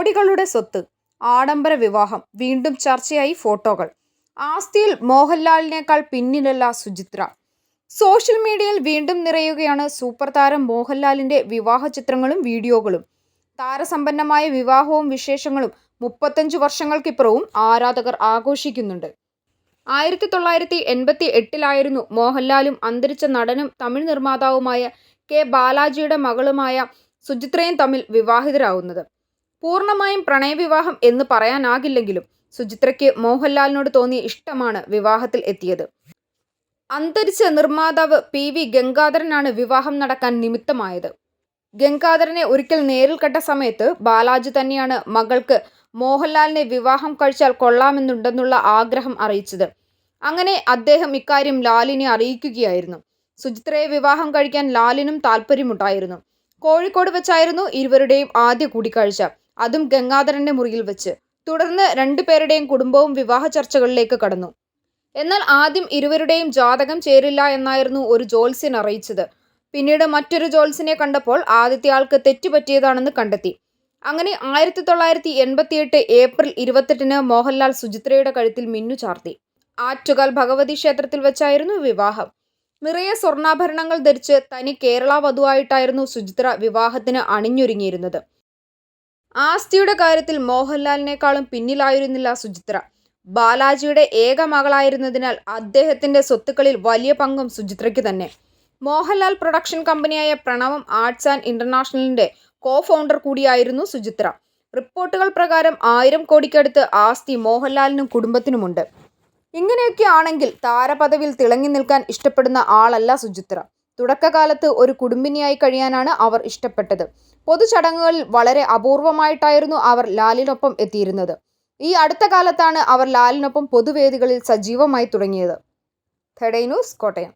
കോടികളുടെ സ്വത്ത് ആഡംബര വിവാഹം വീണ്ടും ചർച്ചയായി ഫോട്ടോകൾ. ആസ്തിയിൽ മോഹൻലാലിനേക്കാൾ പിന്നിലല്ല സുചിത്ര. സോഷ്യൽ മീഡിയയിൽ വീണ്ടും നിറയുകയാണ് സൂപ്പർ താരം മോഹൻലാലിന്റെ വിവാഹ ചിത്രങ്ങളും വീഡിയോകളും. താരസമ്പന്നമായ വിവാഹവും വിശേഷങ്ങളും മുപ്പത്തഞ്ച് വർഷങ്ങൾക്കിപ്പുറവും ആരാധകർ ആഘോഷിക്കുന്നുണ്ട്. ആയിരത്തി തൊള്ളായിരത്തി എൺപത്തി എട്ടിലായിരുന്നു മോഹൻലാലും അന്തരിച്ച നടനും തമിഴ് നിർമ്മാതാവുമായ കെ ബാലാജിയുടെ മകളുമായ സുചിത്രയും തമ്മിൽ വിവാഹിതരാകുന്നത് പൂർണമായും പ്രണയവിവാഹം എന്ന് പറയാനാകില്ലെങ്കിലും സുചിത്രയ്ക്ക് മോഹൻലാലിനോട് തോന്നിയ ഇഷ്ടമാണ് വിവാഹത്തിൽ എത്തിയത്. അന്തരിച്ച നിർമ്മാതാവ് പി വി ഗംഗാധരനാണ് വിവാഹം നടക്കാൻ നിമിത്തമായത്. ഗംഗാധരനെ ഒരിക്കൽ നേരിൽ കണ്ട സമയത്ത് ബാലാജി തന്നെയാണ് മകൾക്ക് മോഹൻലാലിനെ വിവാഹം കഴിച്ചാൽ കൊള്ളാമെന്നുണ്ടെന്നുള്ള ആഗ്രഹം അറിയിച്ചത്. അങ്ങനെ അദ്ദേഹം ഇക്കാര്യം ലാലിനെ അറിയിക്കുകയായിരുന്നു. സുചിത്രയെ വിവാഹം കഴിക്കാൻ ലാലിനും താല്പര്യമുണ്ടായിരുന്നു കോഴിക്കോട് വെച്ചായിരുന്നു ഇരുവരുടെയും ആദ്യ കൂടിക്കാഴ്ച. അതും ഗംഗാധരന്റെ മുറിയിൽ വെച്ച്. തുടർന്ന് രണ്ടുപേരുടെയും കുടുംബവും വിവാഹ ചർച്ചകളിലേക്ക് കടന്നു. എന്നാൽ ആദ്യം ഇരുവരുടെയും ജാതകം ചേരില്ല എന്നായിരുന്നു ഒരു ജോത്സ്യൻ അറിയിച്ചത്. പിന്നീട് മറ്റൊരു ജോത്സ്യനെ കണ്ടപ്പോൾ ആദ്യത്തെ ആൾക്ക് തെറ്റുപറ്റിയതാണെന്ന് കണ്ടെത്തി. അങ്ങനെ ആയിരത്തി തൊള്ളായിരത്തി എൺപത്തിയെട്ട് ഏപ്രിൽ ഇരുപത്തെട്ടിന് മോഹൻലാൽ സുചിത്രയുടെ കഴുത്തിൽ മിന്നു ചാർത്തി. ആറ്റുകാൽ ഭഗവതി ക്ഷേത്രത്തിൽ വെച്ചായിരുന്നു വിവാഹം. നിറയെ സ്വർണാഭരണങ്ങൾ ധരിച്ച് തനി കേരള വധുവായിട്ടായിരുന്നു സുചിത്ര വിവാഹത്തിന് അണിഞ്ഞൊരുങ്ങിയിരുന്നത്. ആസ്തിയുടെ കാര്യത്തിൽ മോഹൻലാലിനേക്കാളും പിന്നിലായിരുന്നില്ല സുചിത്ര. ബാലാജിയുടെ ഏക മകളായിരുന്നതിനാൽ അദ്ദേഹത്തിന്റെ സ്വത്തുക്കളിൽ വലിയ പങ്കും സുചിത്രയ്ക്ക് തന്നെ. മോഹൻലാൽ പ്രൊഡക്ഷൻ കമ്പനിയായ പ്രണവം ആർട്സ് ആൻഡ് ഇന്റർനാഷണലിന്റെ കോ ഫൗണ്ടർ കൂടിയായിരുന്നു സുചിത്ര. റിപ്പോർട്ടുകൾ പ്രകാരം ആയിരം കോടിക്കടുത്ത് ആസ്തി മോഹൻലാലിനും കുടുംബത്തിനുമുണ്ട്. ഇങ്ങനെയൊക്കെ ആണെങ്കിൽ താരപദവിയിൽ തിളങ്ങി നിൽക്കാൻ ഇഷ്ടപ്പെടുന്ന ആളല്ല സുചിത്ര. തുടക്കകാലത്ത് ഒരു കുടുംബിനിയായി കഴിയാനാണ് അവർ ഇഷ്ടപ്പെട്ടത്. പൊതുചടങ്ങുകളിൽ വളരെ അപൂർവമായിട്ടായിരുന്നു അവർ ലാലിനൊപ്പം എത്തിയിരുന്നത്. ഈ അടുത്ത കാലത്താണ് അവർ ലാലിനൊപ്പം പൊതുവേദികളിൽ സജീവമായി തുടങ്ങിയത്. ഥെഡൈ ന്യൂസ് കോട്ടയം.